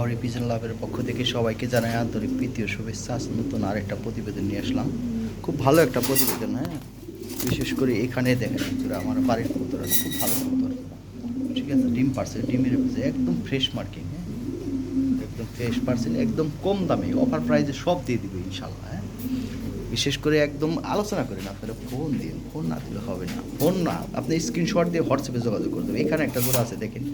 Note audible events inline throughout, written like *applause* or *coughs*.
শহরে পিজন লাভের পক্ষ থেকে সবাইকে জানাই আন্তরিক প্রীতি ও শুভেচ্ছা। আজ নতুন আরেকটা প্রতিবেদন নিয়ে আসলাম। খুব ভালো একটা প্রতিবেদন হ্যাঁ? বিশেষ করে এখানে দেখেন আমার বাড়ির কবুতর খুব ভালো কবুতর। ঠিক আছে? ডিম পার্সেল ডিমের একদম ফ্রেশ মার্কিং হ্যাঁ? একদম ফ্রেশ পার্সেল একদম কম দামে অফার প্রাইসে সব দিয়ে দিবে ইনশাল্লাহ হ্যাঁ? বিশেষ করে একদম আলোচনা করেন আপনারা, ফোন দিন ফোন না দিলে হবে না, ফোন না, আপনি স্ক্রিনশট দিয়ে হোয়াটসঅ্যাপে যোগাযোগ করে দেবেন। এখানে একটা জোড়া আছে, দেখেন।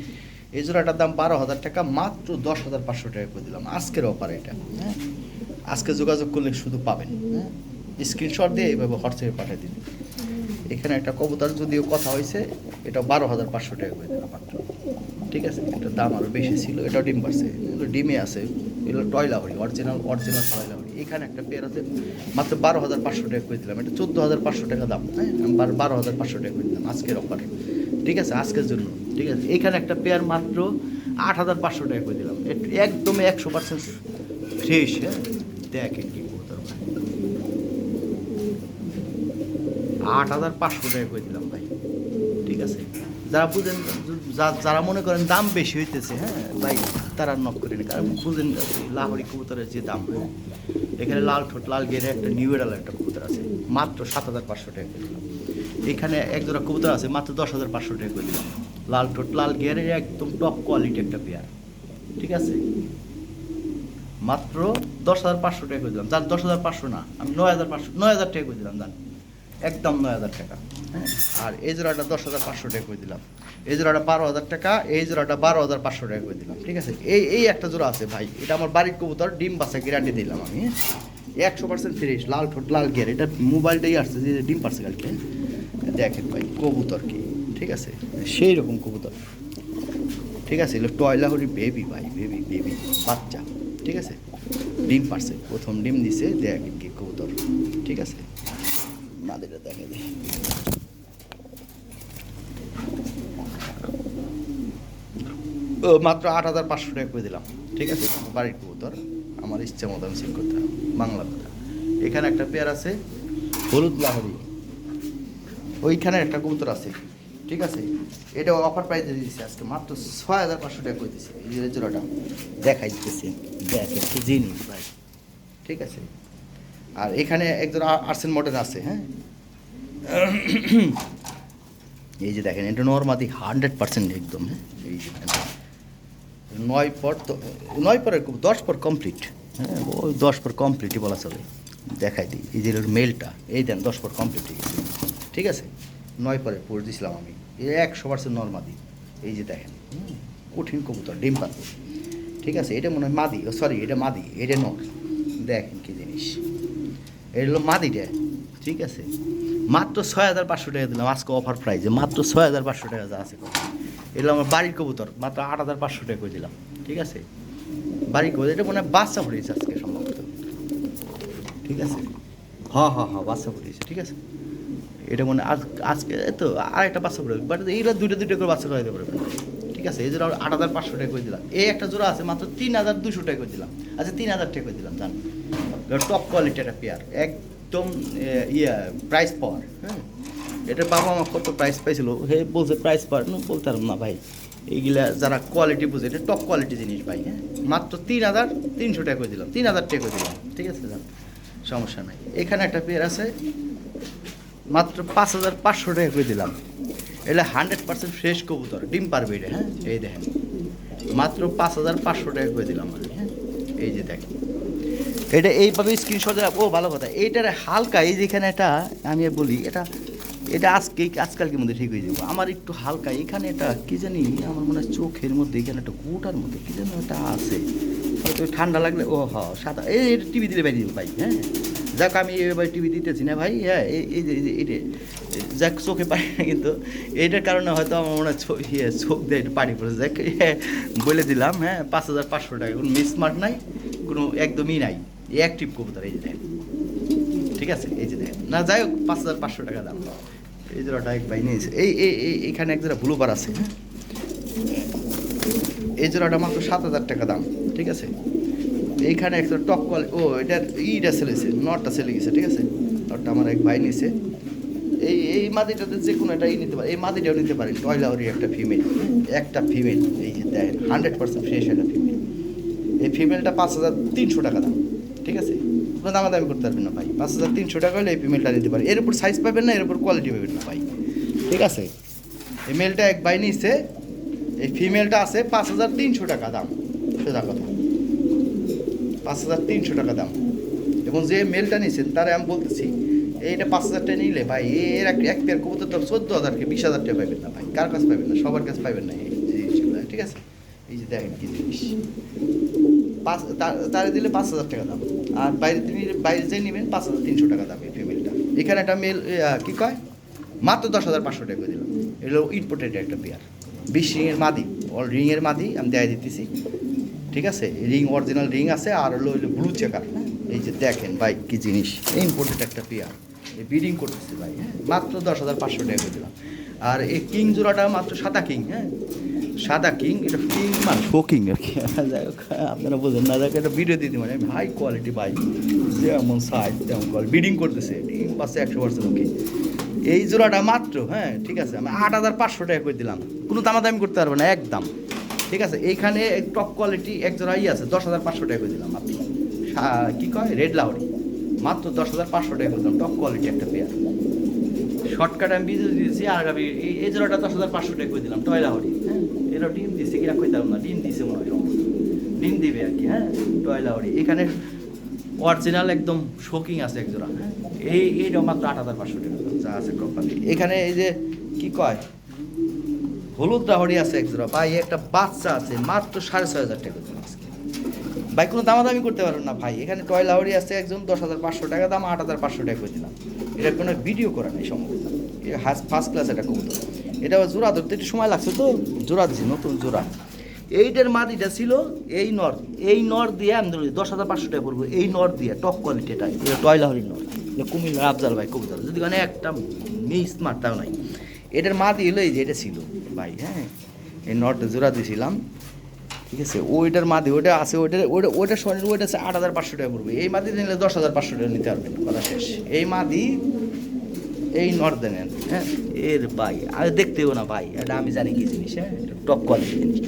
এই জোড়াটার দাম বারো হাজার টাকা, মাত্র দশ হাজার পাঁচশো টাকা করে দিলাম। আজকের অফার এটা। হ্যাঁ আজকে যোগাযোগ করলে শুধু পাবেন। হ্যাঁ স্ক্রিনশট দিয়ে এইভাবে হোয়াটসঅ্যাপে পাঠিয়ে দিন। এখানে একটা কবুতর যদিও কথা হয়েছে এটা বারো হাজার পাঁচশো টাকা করে দিলাম মাত্র। ঠিক আছে? এটার দাম আরও বেশি ছিল, এটাও ডিম পারছে। এগুলো ডিমে আছে। এগুলো টয়লা হরি অরিজিনাল অরিজিনাল টয়লা হরি এখানে একটা পেয়ার আছে, মাত্র বারো হাজার পাঁচশো টাকা করে দিলাম। এটা চোদ্দ হাজার পাঁচশো টাকা দাম হ্যাঁ? বারো হাজার পাঁচশো টাকা করে দিলাম আজকের অফারে ঠিক আছে? আজকের জন্য। ঠিক আছে? এখানে একটা পেয়ার মাত্র আট হাজার পাঁচশো টাকা করে দিলাম। একদম একশো পার্সেন্ট ফ্রেশ হ্যাঁ? দেখেন কি কবুতর ভাই। আট হাজার পাঁচশো টাকা করে দিলাম ভাই। ঠিক আছে? যারা বুঝেন যারা মনে করেন দাম বেশি হইতেছে হ্যাঁ? ভাই, তারা নক করে নি কারণ বুঝেন, লাহরি কবুতরের যে দাম হ্যাঁ? এখানে লাল ঠোঁট, লাল গেরে একটা নিউ এডাল একটা কবুতর আছে। মাত্র সাত হাজার পাঁচশো টাকা করে দিলাম। এখানে এক জোড়া কবুতর আছে, মাত্র দশ হাজার পাঁচশো টাকা করে দিলাম। লাল ঠোঁট, লাল গিয়ারের একদম টপ কোয়ালিটি একটা পেয়ার। ঠিক আছে? মাত্র দশ হাজার পাঁচশো টাকা করে দিলাম। যার দশ হাজার পাঁচশো না, আমি নয় হাজার পাঁচশো, নয় হাজার টাকা করে দিলাম, জান। একদম নয় হাজার টাকা। হ্যাঁ আর এই জোড়াটা দশ হাজার পাঁচশো টাকা করে দিলাম। এই জোড়াটা বারো হাজার টাকা, এই জোড়াটা বারো হাজার পাঁচশো টাকা করে দিলাম। ঠিক আছে? এই এই একটা জোড়া আছে ভাই, এটা আমার বাড়ির কবুতর, ডিম বাসা গ্যারান্টি দিলাম আমি। একশো পার্সেন্ট ফ্রেশ লাল ঠোঁট, লাল গিয়ার এটা মোবাইলটাই আসছে যে, ডিম পারছে কালকে। দেখেন ভাই, কবুতর কি। ঠিক আছে? সেই রকম কবুতর। ঠিক আছে? এগুলো টয়লাহরি বেবি ভাই বেবি বেবি বাচ্চা। ঠিক আছে? ডিম পারছে। প্রথম ডিম দিছে দেখেন কি কবুতর। ঠিক আছে? মাদেরটা দেখে দে ও, মাত্র আট হাজার পাঁচশো টাকা করে দিলাম। ঠিক আছে? বাড়ির কবুতর। আমার ইচ্ছে মতো আমি চেক করতে বাংলা কথা এখানে একটা পেয়ার আছে, হলুদ লাহরি। ওইখানে একটা কবুতর আছে। ঠিক আছে? এটা অফার প্রাইসে দিয়েছে আজকে, মাত্র ছয় হাজার পাঁচশো টাকা করে দিচ্ছে এই জোড়াটা দেখাই দিতেছে একটু জিনিস ভাই। ঠিক আছে? আর এখানে একজন আর্সেন মডেল আছে *coughs* হ্যাঁ? এই যে দেখেন, এটা নর্মাদি হান্ড্রেড পার্সেন্ট একদম হ্যাঁ? এই যে নয় পর তো, নয় পরে দশ পর কমপ্লিট হ্যাঁ? ওই দশ পর কমপ্লিটই বলা চলে। দেখাই দিই, এই যে মেলটা এই দেন, দশ পর কমপ্লিট হয়ে ঠিক আছে? নয় পরে পড়ে দিয়েছিলাম আমি। এই একশো পার্সেন্ট নর্মাদি এই যে দেখেন কঠিন কবুতর, ডিম পাতবো ঠিক আছে, এটা মনে হয় মাদি। ও সরি এটা মাদি, এটা নর দেখেন কি জিনিস। এটা হলো মাদিটা ঠিক আছে। মাত্র ছয় হাজার পাঁচশো টাকা দিলাম আজকে অফার প্রাইজে মাত্র ছয় হাজার পাঁচশো টাকা যা আছে এগুলো আমার বাড়ির কবুতর। মাত্র আট হাজার পাঁচশো টাকা করে দিলাম। ঠিক আছে? বাড়ির কবুতর, এটা মনে হয় বাচ্চা ফুটিয়েছে আজকে সম্ভবত। ঠিক আছে? হ্যাঁ হ্যাঁ হ্যাঁ বাচ্চা ফুটিয়েছে ঠিক আছে? এটা মনে আজ, আজকে তো আর একটা বাচ্চা ফুটে বাট এইগুলো দুইটা দুইটা করে বাচ্চা করে দিতে পারবে ঠিক আছে, এই জোড়া আট হাজার পাঁচশো টাকা করে দিলাম। এই একটা জোড়া আছে, মাত্র তিন হাজার দুশো টাকা করে দিলাম। আচ্ছা তিন হাজার টাকা করে দিলাম, জান। টপ কোয়ালিটি একটা পেয়ার একদম ইয়ে প্রাইস পাওয়ার হ্যাঁ? এটা বাবা আমার কত প্রাইস পাইছিল, হে, বলছে প্রাইস পাওয়ার বলতে পারলাম না ভাই। এইগুলা যারা কোয়ালিটি বুঝে, এটা টপ কোয়ালিটি জিনিস ভাই হ্যাঁ? মাত্র তিন হাজার তিনশো টাকা করে দিলাম, তিন হাজার টাকা করে দিলাম। ঠিক আছে, জান? সমস্যা নাই। এখানে একটা পেয়ার আছে মাত্র পাঁচ হাজার পাঁচশো টাকা করে দিলাম। এটা হান্ড্রেড পার্সেন্ট ফ্রেশ কবুতর, ডিম পারবে এটা হ্যাঁ? এই দেখেন। মাত্র পাঁচ হাজার পাঁচশো টাকা করে দিলাম আমি হ্যাঁ? এই যে দেখেন। এটা এইভাবে স্ক্রিনশট ও, ভালো কথা। এইটার হালকা, এই যেখানে এটা, আমি বলি, এটা এটা আজকে আজকালকে মধ্যে ঠিক হয়ে যাব। আমার একটু হালকা, এখানে এটা কি জানি, আমার মনে হয় চোখের মধ্যে, এখানে একটা গোটার মধ্যে, কি যেন একটা আছে। হয়তো ঠান্ডা লাগলে, ও হ, সাদা। এই এটা টিভি দিলে বাইরে ভাই হ্যাঁ? যাক, আমি এবার টিভি দিতেছি না ভাই হ্যাঁ এই যে যে- যাক, চোখে পাই না কিন্তু। এইটার কারণে হয়তো আমার মনে হয় ইয়ে চোখ দিয়ে একটু পানি পড়েছে। যাক বলে দিলাম হ্যাঁ পাঁচ হাজার পাঁচশো টাকা। কোনো মিসমার্ট নাই, কোনো একদমই নাই। অ্যাক্টিভ কবুতর, এই যে দেখেন। ঠিক আছে? এই যে দেখেন। না, যাই হোক, পাঁচ হাজার পাঁচশো টাকা দাম। এই জোড়াটা এক ভাই নিয়েছে। এই এই এইখানে এক জোড়া ব্লু বার আছে হ্যাঁ? এই জোড়াটা মাত্র সাত হাজার টাকা দাম। ঠিক আছে? এইখানে একটা টপ কল ও এটার ইটা সেলেছে নটটা সেলে গেছে ঠিক আছে? নটটা আমার এক ভাই নিয়েছে এই এই মাদিটাতে যে কোনো একটা ই নিতে পারে, এই মাদিটাও নিতে পারে টয়লাওয়ারি একটা ফিমেল একটা ফিমেল এই যে দেখেন হান্ড্রেড পার্সেন্ট ফ্রেশ একটা ফিমেল এই ফিমেলটা পাঁচ হাজার তিনশো টাকা দাম, ঠিক আছে? কোনো দামাদামি করতে পারবেন না ভাই, পাঁচ হাজার তিনশো টাকা হলে এই ফিমেলটা নিতে পারে। এর উপর সাইজ পাবেন না, এর উপর কোয়ালিটি পাবেন না ভাই, ঠিক আছে? এই মেলটা এক বাই নিচ্ছে এই ফিমেলটা আছে পাঁচ হাজার তিনশো টাকা দাম। সোজা কথা পাঁচ হাজার তিনশো টাকা দাম। এবং যে মেলটা নিয়েছেন, তারা আমি বলতেছি, এইটা পাঁচ হাজার টাকা নিলে ভাই, এর এক এক পেয়ার কবুতর তো চোদ্দ হাজার কি বিশ হাজার টাকা পাবেন না ভাই? কার কাছে পাবেন না? সবার কাছে পাবেন না এই জিনিসগুলো, ঠিক আছে? এই যে দেখেন কি জিনিস। পাঁচ তার- দিলে পাঁচ হাজার টাকা দাম। আর বাইরে তিনি, বাইরে যে নেবেন, পাঁচ হাজার তিনশো টাকা দাম এই ফিমেলটা এখানে একটা মেল কী কয়? মাত্র দশ হাজার পাঁচশো টাকা দিলাম। এগুলো ইম্পোর্টেড একটা পেয়ার বিশ রিংয়ের মাদি অল রিংয়ের মাদি আমি দেয় দিতেছি। ঠিক আছে? রিং অরিজিনাল রিং আছে আর হলো হলো ব্লু চেকার এই যে দেখেন ভাই কি জিনিস। ইম্পোর্টেড একটা পেয়ার। এই বিডিং করতেছে ভাই হ্যাঁ? মাত্র দশ হাজার পাঁচশো টাকা দিলাম। আর এই কিং জোড়াটা মাত্র সাদা কিং হ্যাঁ? সাদা কিং এটা কিং মানে শোকিং আর কি। *laughs* যাই হোক, আপনারা বোঝেন না, যাকে একটা ভিডিও দিতে মানে হাই কোয়ালিটি ভাই, যেমন সাইজ তেমন কোয়ালিটি বিডিং করতেছে ডিম একশো পার্সেন্ট ওকে এই জোড়াটা মাত্র হ্যাঁ? ঠিক আছে, আমি আট হাজার পাঁচশো টাকা করে দিলাম। কোনো দামাদামি করতে পারব না, একদম। ঠিক আছে এইখানে টপ কোয়ালিটি এক জোড়া ই আছে দশ হাজার পাঁচশো টাকা করে দিলাম আপনি। কী কয়? রেড লাউরি। মাত্র দশ হাজার পাঁচশো টাকা করে দিলাম টপ কোয়ালিটি একটা পেয়ার শর্টকাট আমি বিজনেস দিয়েছি আর আমি এই এই জোড়াটা দশ হাজার পাঁচশো টাকা করে দিলাম টয়লা হরি হ্যাঁ। এরা ডিম দিচ্ছে কিনা কইতাম না ডিম দিছে মনে হয় ডিম দিবে আর কি হ্যাঁ টয়লা হরি এখানে অরিজিনাল একদম শোকিং আছে এক জোড়া। হ্যাঁ। এই এইটা মাত্র আট হাজার পাঁচশো টাকা। যা আছে কোম্পানি এখানে এই যে কি কয়? হলুদ রাহরি আছে এক জোড়া। ভাই, একটা বাচ্চা আছে, মাত্র সাড়ে ছয় হাজার টাকা দিলাম আজকে। ভাই, কোনো দামাদামি করতে পারবেন না, ভাই। এখানে টয় লাহরি আছে একজন, দশ হাজার পাঁচশো টাকা দাম, আট হাজার পাঁচশো টাকা করে দিলাম। এটা কোনো ভিডিও করা নেই সম্ভবত। ফার্স্ট ক্লাস এটা কবুতর। এটা জোড়া ধরতে একটু সময় লাগছে তো, জোড়া দিছি, নতুন জোড়া। এইটার মাদিটা ছিল এই নর এই নর দিয়ে আমি ধরি দশ হাজার পাঁচশো টাকা পড়ব, এই নর দিয়ে টপ কোয়ালিটি এটা এটা টয় লাহরি নর। এটা কুমিল্লার আফজাল ভাই কবুতর। যদি মানে একটা মিস মারতাও নাই। এটার মাদি হলো এই যে, এটা ছিল। ভাই হ্যাঁ? এই নটটা জোড়া দিয়েছিলাম ঠিক আছে, ওইটার মাদি, ওইটা আছে, ওইটা ওইটা ওইটা শনির ওইটা আছে আট হাজার পাঁচশো টাকা পড়বে। এই মাদি নিলে দশ হাজার পাঁচশো টাকা নিতে পারবেন, কথা শেষ। এই মাদি, এই নর্থ নেন হ্যাঁ? এর ভাই আমি দেখতেও না ভাই, এটা আমি জানি কি জিনিস হ্যাঁ? টপ কোয়ালিটি জিনিস।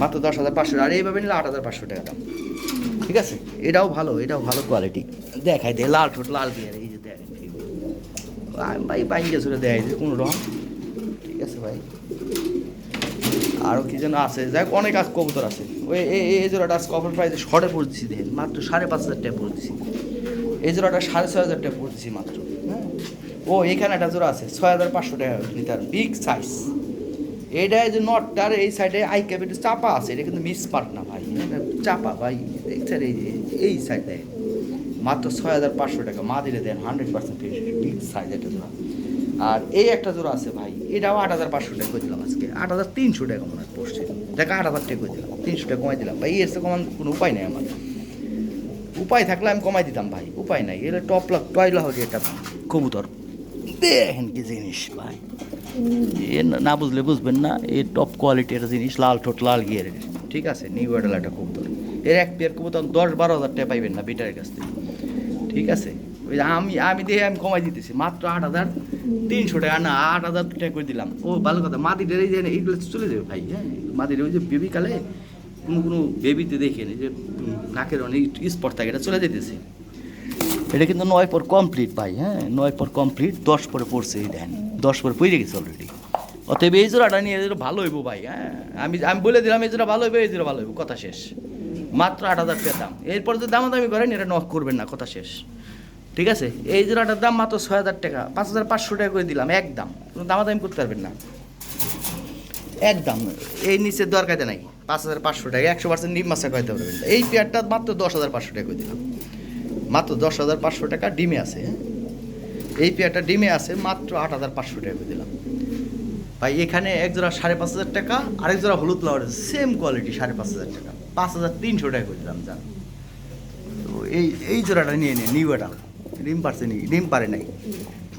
মাত্র দশ হাজার পাঁচশো, আর এইভাবে নিলে আট হাজার পাঁচশো টাকা দাম। ঠিক আছে? এটাও ভালো এটাও ভালো কোয়ালিটি দেখাই দে, লাল ঠোঁট, লাল দিয়ে যে ভাই বাইঙ্গে সুরে দেয় যে, কোনো রকম ঠিক আছে ভাই। আরও কি যেন আছে যাই অনেক আজ কবুতর আছে। ওই এই জোড়াটা আজ কভার প্রাইসে শর্টে পড়তেছি দেখেন, মাত্র সাড়ে পাঁচ হাজার টাকা পড়তেছি এই জোড়াটা সাড়ে ছয় হাজার টাকা পড়তেছি মাত্র হ্যাঁ? ও, এখানে একটা জোড়া আছে, ছয় হাজার পাঁচশো টাকা লিটার বিগ সাইজ এই যে নটটার এই সাইডে আই ক্যাপ একটু চাপা আছে, এটা কিন্তু মিস পার্ট না ভাই চাপা ভাই, দেখছেন এই এই সাইডে মাত্র ছয় হাজার পাঁচশো টাকা। মা দিলে দেন হান্ড্রেড পার্সেন্ট বিগ সাইজ একটা জোড়া। আর এই একটা জোড়া আছে ভাই, এটাও আট হাজার পাঁচশো টাকা করে দিলাম আজকে। আট হাজার তিনশো টাকা মনে হয় পড়ছে। টাকা আট হাজার টাকা করে দিলাম, তিনশো টাকা কমাই দিলাম। ভাই এর কমান কোনো উপায় নেই আমার। উপায় থাকলে আমি কমাই দিতাম ভাই, উপায় নাই। এটা টপ লাখ টয়লা হবে এটা কবুতর। দেখেন কি জিনিস ভাই। এ না- বুঝলে বুঝবেন না, এ টপ কোয়ালিটির জিনিস, লাল ঠোঁট, লাল গিয়ারের। ঠিক আছে, নিউ একটা কবুতর। এর এক পেয়ার কবুতর দশ বারো হাজার টাকা পাইবেন না, বিটারের কাছ থেকে। ঠিক আছে? ওই আমি আমি দিয়ে আমি কমাই দিতেছি, মাত্র আট হাজার তিনশো টাকা, না, আট হাজার টাকা করে দিলাম। ও, ভালো কথা মাদিটার এই যে এইগুলো চলে যাবে ভাই হ্যাঁ? মাদির ওই যে বেবি কালে কোনো কোনো বেবিতে দেখেন যে নাকের অনেক স্পট থাকে, এটা চলে যেতেছে এটা কিন্তু নয় পর কমপ্লিট ভাই হ্যাঁ? নয় পর কমপ্লিট দশ পরে পড়ছে এই দেন, দশ পরে পড়ে গেছে অলরেডি অতএব এই জোড়াটা নিয়ে ভালো হইব ভাই হ্যাঁ? আমি আমি বলে দিলাম, এই জোড়া ভালো হইবে, এই জোড়া ভালো হইব, কথা শেষ। মাত্র আট হাজার টাকা দাম। এরপর যদি দামাদামি করেন এটা নক করবেন না, কথা শেষ। ঠিক আছে? এই জোড়াটার দাম মাত্র ছয় হাজার টাকা। পাঁচ হাজার পাঁচশো টাকা করে দিলাম, এক একদম কোনো দামাদামি করতে পারবেন না। একদম এই নিচের দরকার নাই। পাঁচ হাজার পাঁচশো টাকা, একশো পার্সেন্ট নিম মাসা খাইতে পারবেন এই পেয়ারটা মাত্র দশ হাজার পাঁচশো টাকা করে দিলাম। মাত্র দশ হাজার পাঁচশো টাকা ডিমে আছে হ্যাঁ? এই পেয়ারটা ডিমে আছে, মাত্র আট হাজার পাঁচশো টাকা করে দিলাম। ভাই, এখানে এক জোড়া সাড়ে পাঁচ হাজার টাকা, আরেক জোড়া হলুদ লাউড সেম কোয়ালিটি সাড়ে পাঁচ হাজার টাকা। পাঁচ হাজার তিনশো টাকা করে দিলাম, জান। তো এই এই জোড়াটা নিয়ে নিয়ে নিউ এটা। ডিম পারছে নি ডিম পারে নাই।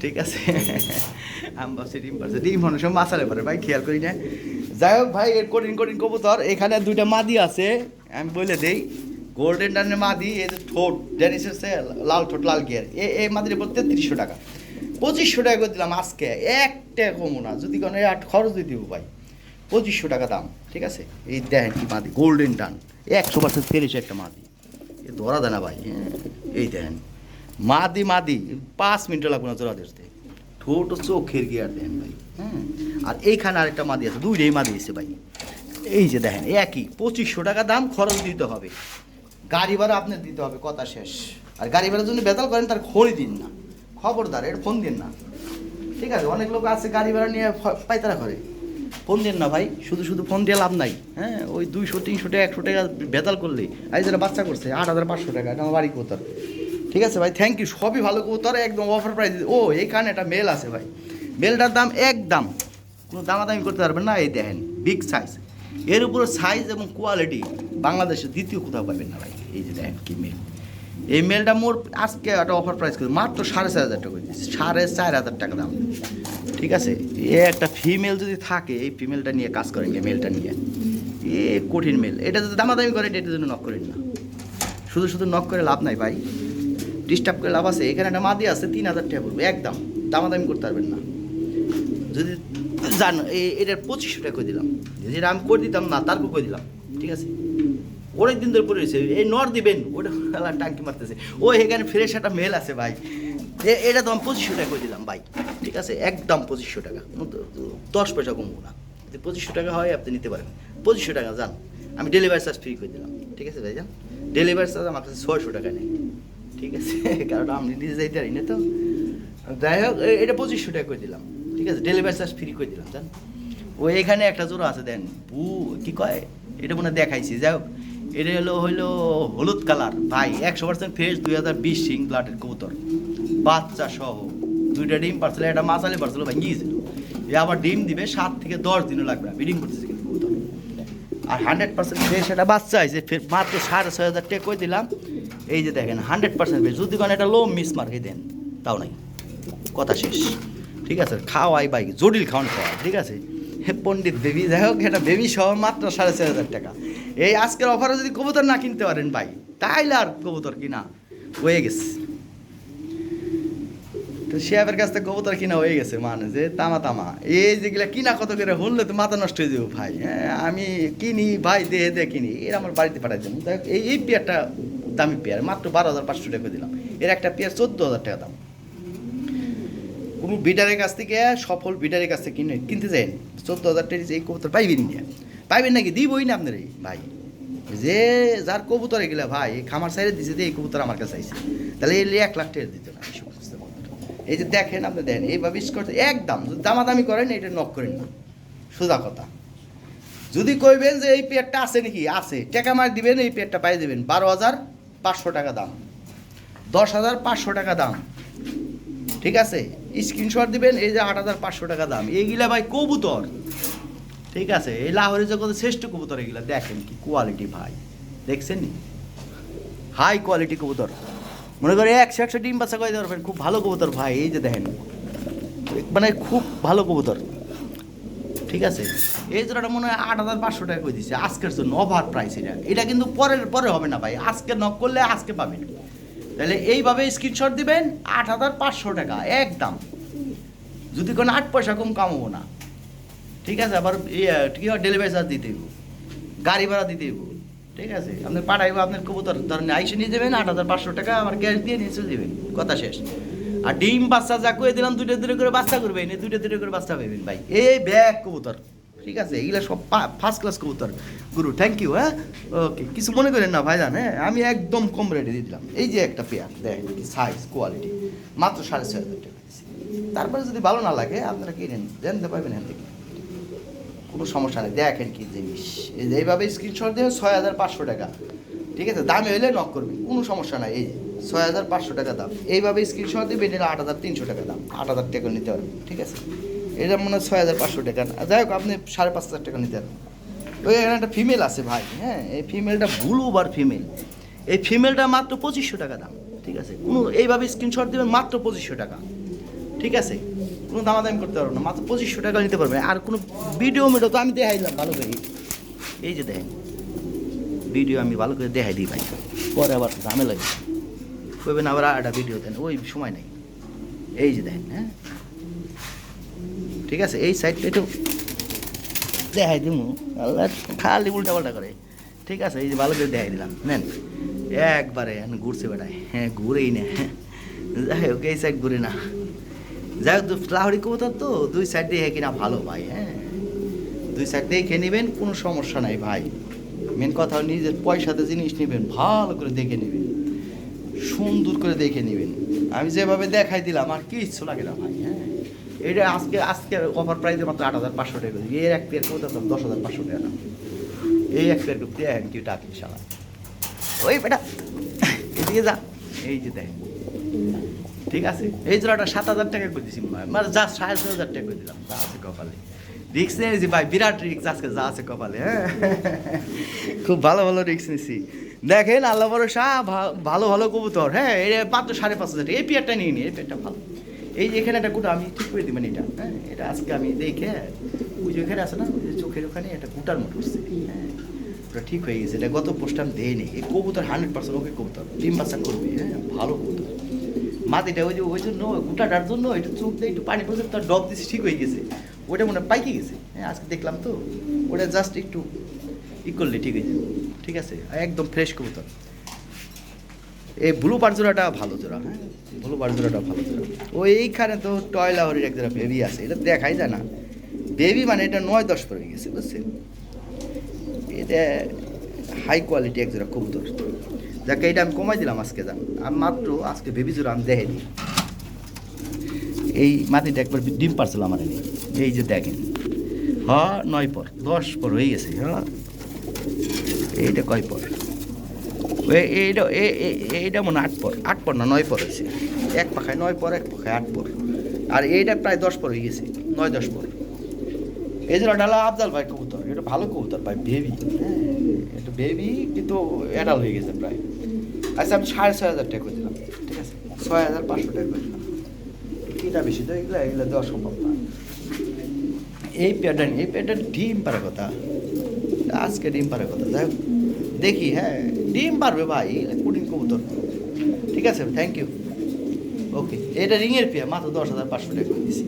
ঠিক আছে। আমি ভাবছি ডিম পারছে। ডিম অনেক সময় মাসালে পারে, ভাই, খেয়াল করি না। যাই হোক, ভাই, এর কঠিন কঠিন কবুতর। এখানে দুইটা মাদি আছে। আমি বলে দেই গোল্ডেন ডানের মাদি, এই যে ঠোঁট ড্যানিসের লাল ঠোঁট, লাল গিয়ার এ এই মাদির উপর তেত্রিশশো টাকা। পঁচিশশো টাকা করে দিলাম আজকে। এক টাকা কমো না। যদি কোনো খরচ দিয়ে দিব, ভাই। পঁচিশশো টাকা দাম, ঠিক আছে? এই দেখেন কি মাদি গোল্ডেন টান একশো পার্সেন্ট ফেরেছে একটা মাদি। এ ধরা দেয় না ভাই হ্যাঁ? এই দেখেন, মাদি মাদি, পাঁচ মিনিট লাগবে না জোড়া ধরতে। ঠোঁট চোখের গিয়ার দেন ভাই হ্যাঁ? আর এইখানে আরেকটা মাদি আছে, দুইটাই মাদি এসে ভাই। এই যে দেখেন, একই, পঁচিশশো টাকা দাম, খরচ দিতে হবে। গাড়ি ভাড়া আপনার দিতে হবে, কথা শেষ। আর গাড়ি ভাড়ার জন্য বেতাল করেন, তার খড়ি দিন না। খবরদার, এর ফোন দিন না। ঠিক আছে, অনেক লোক আছে গাড়ি ভাড়া নিয়ে পায়তারা করে। ফোন দিন না ভাই, শুধু শুধু ফোন দিয়ে লাভ নাই। হ্যাঁ ওই দুইশো, তিনশো টাকা, একশো টাকা বেতাল করলে। আজ যারা বাচ্চা করছে, আট হাজার পাঁচশো টাকা, এটা আমার বাড়ি কবুতর। ঠিক আছে ভাই থ্যাংক ইউ সবই ভালো কবুতর, একদম অফার প্রাইস ও এইখানে একটা মেল আছে ভাই। মেলটার দাম একদম, কোনো দামাদামি করতে পারবেন না, এই দেখেন বিগ সাইজ এর উপরে সাইজ এবং কোয়ালিটি বাংলাদেশে দ্বিতীয় কোথাও পাবেন না ভাই। এই যে দেখেন কি মেল এই মেলটা মোর আজকে একটা অফার প্রাইস করে, মাত্র সাড়ে চার হাজার টাকা সাড়ে চার হাজার টাকা দাম। ঠিক আছে? এ একটা ফিমেল যদি থাকে, এই ফিমেলটা নিয়ে কাজ করেন মেলটা নিয়ে। এ কঠিন মেল এটা যদি দামাদামি করেন এটার জন্য নক করেন না। শুধু শুধু নক করে লাভ নাই ভাই। ডিস্টার্ব করে লাভ আছে। এখানে একটা মাদি আছে, তিন হাজার টাকা পড়বে, একদম। দামাদামি করতে পারবেন না। যদি জানো এটার পঁচিশশো টাকা করে দিলাম। যেটা আমি করে দিতাম না, তারপর করে দিলাম। ঠিক আছে? অনেক দিন ধরে পড়ে রয়েছে। এই নর দিবেন, ওটা টাঙ্কি মারতেছে। ও এখানে ফ্রেশ একটা মেল আছে ভাই। এটা দাম পঁচিশশো টাকা করে দিলাম, ভাই। ঠিক আছে? একদম পঁচিশশো টাকা। দশ পয়সা কমবো না। যদি পঁচিশশো টাকা হয়, আপনি নিতে পারেন। পঁচিশশো টাকা, যান। আমি ডেলিভারি চার্জ ফ্রি করে দিলাম। ঠিক আছে ভাই যান ডেলিভারি চার্জ আমার কাছে ছয়শো টাকা নেই। ঠিক আছে? *laughs* কারণ আমি নিজে যাইতে পারি না তো। যাই হোক এটা পঁচিশশো টাকা করে দিলাম। ঠিক আছে? ডেলিভারি চার্জ ফ্রি করে দিলাম জান ও, এখানে একটা জোড়া আছে, দেন। বু কি কয়? এটা মনে দেখাইছি। যাই হোক, এটা হলো, হইল হলুদ কালার। ভাই, একশো পার্সেন্ট ফ্রেশ দুই হাজার বিশ সিং ব্লাডের কবুতর। বাচ্চা সহ দুইটা ডিম পারছিল, একটা মাসালি পারছিল ভাই গিয়েছিল এ আবার ডিম দিবে সাত থেকে দশ দিনও লাগবে বিডিং করতেছে কিন্তু আর হান্ড্রেড পার্সেন্ট ফ্রেশ একটা বাচ্চা আছে ফের মাত্র সাড়ে ছয় হাজার টাকা করে দিলাম? এই যে দেখেন হান্ড্রেড পার্সেন্ট ফ্রেশ যদি কোনো একটা লো মিস মার্কে দেন, তাও নাই। কথা শেষ। ঠিক আছে, খাওয়াই বাইক জটিল খাওয়ান খাওয়া ঠিক আছে? হে পণ্ডিত বেবি, যাই হোক, এটা বেবি সহ মাত্র সাড়ে ছয় হাজার টাকা। এই আজকের অফারে যদি কবুতর না কিনতে পারেন ভাই, তাইলে আর কবুতর কিনা, হয়ে গেছে। তো কাছ থেকে কবুতর কিনা হয়ে গেছে মানে যে তামা তামা। এই যেগুলা কিনা কত করে হলে তো মাথা নষ্ট হয়ে যাব ভাই হ্যাঁ? আমি কিনি, ভাই দেহে দিয়ে কিনি। এর আমার বাড়িতে পাঠাই দেবো এই এই পেয়ারটা দামি পেয়ার, মাত্র বারো হাজার পাঁচশো টাকা দিলাম। এর একটা পেয়ার চোদ্দ হাজার টাকা দাম। কোনো বিডারের কাছ থেকে, সফল বিডারের কাছ থেকে কিনে, কিনতে যাই চোদ্দ হাজার টাকা এই কবুতর পাইবেন না পাইবেন নাকি? দিবই না আপনার এই ভাই। যে যার কবুতর এগুলা, ভাই, খামার সাইডে দিছে, যে এই কবুতর আমার কাছে আইছে। তাহলে এক লাখ টাকা দিত না এই যে দেখেন আপনি দেন এইভাবে করতে একদম, যদি দামাদামি করেন এটা নক করেন না। সোজা কথা। যদি কইবেন যে এই পেয়ারটা আছে নাকি? আছে। টাকা মার দিবেন, এই পেয়ারটা পাই দেবেন। বারো হাজার পাঁচশো টাকা দাম। দশ হাজার পাঁচশো টাকা দাম। ঠিক আছে? স্ক্রিনশট দিবেন, এই যে আট হাজার পাঁচশো টাকা দাম। এইগুলা ভাই কবুতর। ঠিক আছে? এই লাহোরের জগতে শ্রেষ্ঠ কবুতর এগুলা। দেখেন কি কোয়ালিটি ভাই। দেখছেন হাই কোয়ালিটি কবুতর। মনে করে একশো একশো ডিম বাচ্চা করে দেওয়ার খুব ভালো কবুতর ভাই এই যে দেখেন। মানে খুব ভালো কবুতর। ঠিক আছে? এই জোড়াটা মনে হয় আট হাজার পাঁচশো টাকা করে দিচ্ছে আজকের জন্য ওভার প্রাইস এটা। এটা কিন্তু পরের পরে হবে না ভাই। আজকে নক করলে আজকে পাবেন। তাহলে এইভাবে স্ক্রিনশট দিবেন আট হাজার পাঁচশো টাকা একদম। যদি কোনো আট পয়সা কম কামাবো না। ঠিক আছে? আবার ইয়ে, কি হয়? ডেলিভারি চার্জ দিতে গাড়ি ভাড়া দিতে ঠিক আছে? আপনি পাঠাইবো আপনার কবুতর, ধরেন আইসে নিয়ে যাবেন, আট হাজার পাঁচশো টাকা আমার ক্যাশ দিয়ে নিয়ে চলে যাবেন। কথা শেষ। আর ডিম, বাচ্চা যা করে দিলাম দুটো দুটো করে বাচ্চা করবেন এই দুটো দুটো করে বাচ্চা পাবেন ভাই। এই ব্যাগ কবুতর। ঠিক আছে? এগুলো সব ফার্স্ট ক্লাস কবুতর। গুরু থ্যাংক ইউ হ্যাঁ? ওকে কিছু মনে করেন না ভাইজান হ্যাঁ? আমি একদম কম রেটে দিয়ে দিলাম। এই যে একটা পেয়ার দেখেন কি সাইজ কোয়ালিটি মাত্র সাড়ে ছয় হাজার টাকা তারপরে যদি ভালো না লাগে, আপনারা কিনেন জানতে পারবেন এখান থেকে। কোনো সমস্যা নেই, দেখেন কি জিনিস। এইভাবে স্ক্রিনশট দিয়ে ছয় হাজার পাঁচশো টাকা। ঠিক আছে? দামে হলে নক করবেন কোনো সমস্যা নাই। এই যে, ছয় হাজার পাঁচশো টাকা দাম। এইভাবে স্ক্রিনশট দিবেন এটা আট হাজার তিনশো টাকা দাম। আট হাজার টাকা নিতে পারবেন, ঠিক আছে? এটা মনে হয় ছয় হাজার পাঁচশো টাকা। না। যাই হোক, আপনি সাড়ে পাঁচ হাজার টাকা নিতে পারবেন। ওই এখানে একটা ফিমেল আছে ভাই হ্যাঁ? এই ফিমেলটা ভুল বার ফিমেল এই ফিমেলটা মাত্র পঁচিশশো টাকা দাম, ঠিক আছে? কোনো, এইভাবে স্ক্রিনশট দেবেন, মাত্র পঁচিশশো টাকা। ঠিক আছে? কোনো দামাদামি করতে পারব না, মাত্র পঁচিশশো টাকা নিতে পারবেন আর কোনো ভিডিও মিডিও তো আমি দেখাইলাম ভালো করে। এই যে দেখেন ভিডিও আমি ভালো করে দেখাই দিই ভাই। পরে আবার ঝামেলা লাগে কইবেন আবার আর একটা ভিডিও দেন, ওই সময় নেই। এই যে দেখেন হ্যাঁ? ঠিক আছে, এই সাইডটা একটু দেখাই দিব আল্লাহ, খালি উল্টা পাল্টা করে। ঠিক আছে, এই যে ভালো করে দেখাই দিলাম। নেন, একবারে, ঘুরছে বেটায়। হ্যাঁ ঘুরেই না। যাই হোক, এই সাইড ঘুরে না। যাই হোক লাহড়ি কবুতর তো, দুই সাইড দিয়ে কিনা ভালো ভাই হ্যাঁ? দুই সাইড দেখে নেবেন, কোনো সমস্যা নাই ভাই। মেন কথা নিজের পয়সাতে জিনিস নেবেন, ভালো করে দেখে নেবেন, সুন্দর করে দেখে নেবেন। আমি যেভাবে দেখাই দিলাম, আর কিচ্ছু লাগে না ভাই হ্যাঁ? এটা আজকে আজকে অফার প্রাইসে মাত্র আট হাজার পাঁচশো টাকা এর এক পেয়ার কবুতর দশ হাজার পাঁচশো টাকা। এই এক পেয়ার থ্যাংক ইউ টাকি শালা ওই বেটা, এদিকে যা। এই যে দেখ। ঠিক আছে? এই জোড়াটা সাত হাজার টাকা করে দিছি মনে যা সাড়ে ছয় হাজার টাকা করে দিলাম, যা আছে কপালে। রিক্স নিয়েছি ভাই, বিরাট রিক্স আজকে যা আছে কপালে হ্যাঁ? খুব ভালো ভালো রিক্স নিছি। দেখেন আল্লাহ ভরসা ভালো ভালো কবুতর হ্যাঁ? এটা মাত্র সাড়ে পাঁচ হাজার এই পেয়ারটা নিয়ে নি, এই পেয়ারটা ভালো। এই যে এখানে একটা কুটা আমি ঠিক করে দিবেন এটা হ্যাঁ? এটা আজকে আমি দেখে, ওই যে ওখানে আছে না, ওই যে চোখের ওখানে একটা কুটার মতো উঠছে হ্যাঁ? ওটা ঠিক হয়ে গেছে। এটা গত পোস্ট আমি দেয়নি এই কবুতর হান্ড্রেড পার্সেন্ট ওকে কবুতর। ডিম বাচ্চা করবে হ্যাঁ? ভালো কবুতর। মাটিটা ওই যে, ওই জন্য গুটাটার জন্য একটু চোখ দিয়ে একটু পানি পড়ছে তার ডব দিছে, ঠিক হয়ে গেছে। ওটা মনে হয় পাইকে গেছে। হ্যাঁ আজকে দেখলাম তো। ওটা জাস্ট একটু ই করলে ঠিক হয়ে ঠিক আছে? একদম ফ্রেশ কবুতর। এই ব্লু পারজোড়াটা ভালো জোড়া হ্যাঁ? ব্লু পারজোড়াটা ভালো জোড়া। ও এইখানে তো টয়লা হরির এক জোড়া বেবি আছে। এটা দেখাই যায় না। বেবি মানে এটা নয় দশ পড়ে গেছে, বুঝছেন? এটা হাই কোয়ালিটি এক জোড়া কবুতর। যাকে এটা আমি কমাই দিলাম আজকে যান আমি মাত্র আজকে জোড়া আমি দেখে দিই। এই মাটিটা একবার ডিম পারছিল আমার এনে। এই যে দেখেন। হ, নয় পর, দশ পর হয়ে গেছে হ্যাঁ এইটা কয় পর? এইটা এইটা মনে আট পর। আট পর না, নয় পর হয়েছে। এক পাখায় নয় পর, এক পাখায় আট পর। আর এইটা প্রায় দশ পর হয়ে গেছে, নয়, দশ পর। এই জন্য ডালা আফজাল ভাই কবুতর। এটা ভালো কবুতর ভাই বেবি হ্যাঁ এটা বেবি কিন্তু অ্যাডাল হয়ে গেছে প্রায়। আচ্ছা আমি সাড়ে ছয় হাজার টাকা করে দিলাম, ঠিক আছে? ছয় হাজার পাঁচশো টাকা করে দিলাম। এটা বেশি তো এগুলো এগুলো দেওয়া সম্ভব না। এই প্যাটার্ন এই প্যাটার্ন ডিম পারে কথা। আজকে ডিম পারে কথা। যাই দেখি হ্যাঁ ডিম পারবে ভাই কুড়িন কবুতর। ঠিক আছে থ্যাংক ইউ ওকে এটা রিংয়ের পেয়ে মাত্র দশ হাজার পাঁচশো টাকা করে দিছি।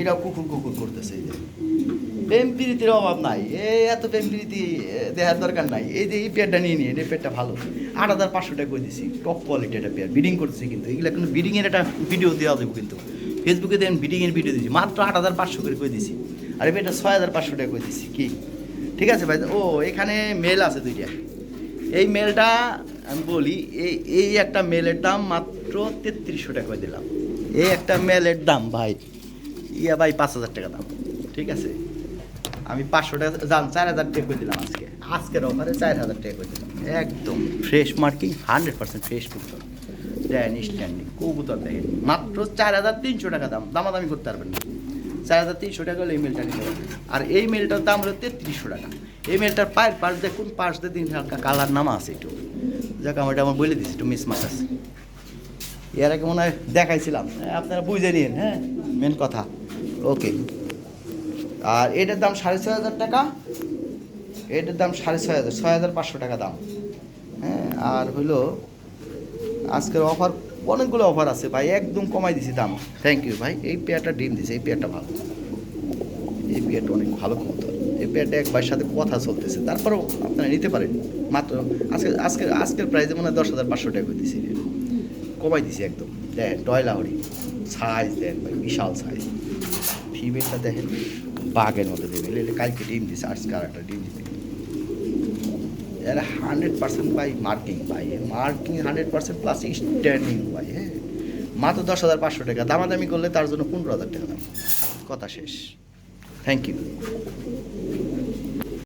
এটাও কুকুর কুকুর করতেছে প্রেম প্রীতির অভাব নাই। এই এত প্রেম প্রীতি এ, দেখার দরকার নাই। এই যে এই পেয়ারটা নিয়ে নিয়ে এই পেয়ারটা ভালো। আট হাজার পাঁচশো টাকা করে দিছি। টপ কোয়ালিটি একটা পেয়ার। বিডিং করতেছি কিন্তু। এগুলো কিন্তু বিডিংয়ের একটা ভিডিও দেওয়া দেবো কিন্তু। ফেসবুকে দেখেন বিডিংয়ের ভিডিও দিয়েছি মাত্র আট হাজার পাঁচশো করে করে দিছি। আর এই পেয়ারটা ছয় হাজার পাঁচশো টাকা করে দিছি। কি? ঠিক আছে ভাই। ও এখানে মেল আছে দুইটা। এই মেলটা আমি বলি এই এই একটা মেলের দাম মাত্র তেত্রিশশো টাকা দিলাম। এই একটা মেলের দাম ভাই। ইয়া ভাই পাঁচ হাজার টাকা দাম। ঠিক আছে? আমি পাঁচশো টাকা দাম চার হাজার টাকা করে দিলাম আজকে। আজকের অফারে চার হাজার টাকা করে দিলাম। একদম fresh marking hundred percent fresh কবুতর। দেন স্ট্যান্ডিং কবুতর দেখেন। মাত্র চার হাজার তিনশো টাকা দাম। দামাদামি করতে পারবেন না। চার হাজার তিনশো টাকা হলে এই মেলটা নিতে পারবেন। আর এই মেলটার দাম হলো তেত্রিশশো টাকা। এই মেলটার পায়ের পাশ দেখুন পাশ দিয়ে তিন হালকা কালার নামা আছে একটু। যাক আমার আমার বলে দিচ্ছি একটু মিস মাস আছে। এর আগে মনে হয় দেখাইছিলাম। হ্যাঁ, আপনারা বুঝে নিন হ্যাঁ? মেন কথা। ওকে আর এটার দাম সাড়ে ছয় হাজার টাকা। এটার দাম সাড়ে ছয় হাজার ছয় হাজার পাঁচশো টাকা দাম। হ্যাঁ আর হলো আজকের অফার অনেকগুলো অফার আছে ভাই, একদম কমাই দিছি দাম। থ্যাংক ইউ ভাই, এই পেয়ারটা ডিম দিছে, এই পেয়ারটা ভালো। এই পেয়ারটা অনেক ভালো কবুতর। এই পেয়ারটা এক ভাইয়ের সাথে কথা চলতেছে, তারপরেও আপনারা নিতে পারেন। মাত্র আজকে আজকে, আজকের প্রাইসে মনে হয় দশ হাজার পাঁচশো টাকা দিছি। কমাই দিছি একদম। দেন টয়লা হরি সাইজ দেন ভাই, বিশাল সাইজ ফিমেলটা দেখেন। বাঘের মধ্যে দেবে এলে কালকে ডিম দিস আজকে আর একটা ডিম দিবে এর হান্ড্রেড পার্সেন্ট ভাই মার্কিং ভাই। Marking hundred percent plus standing ভাই হ্যাঁ। মাত্র দশ হাজার পাঁচশো টাকা। দামাদামি করলে তার জন্য পনেরো হাজার টাকা দাম। কথা শেষ। Thank you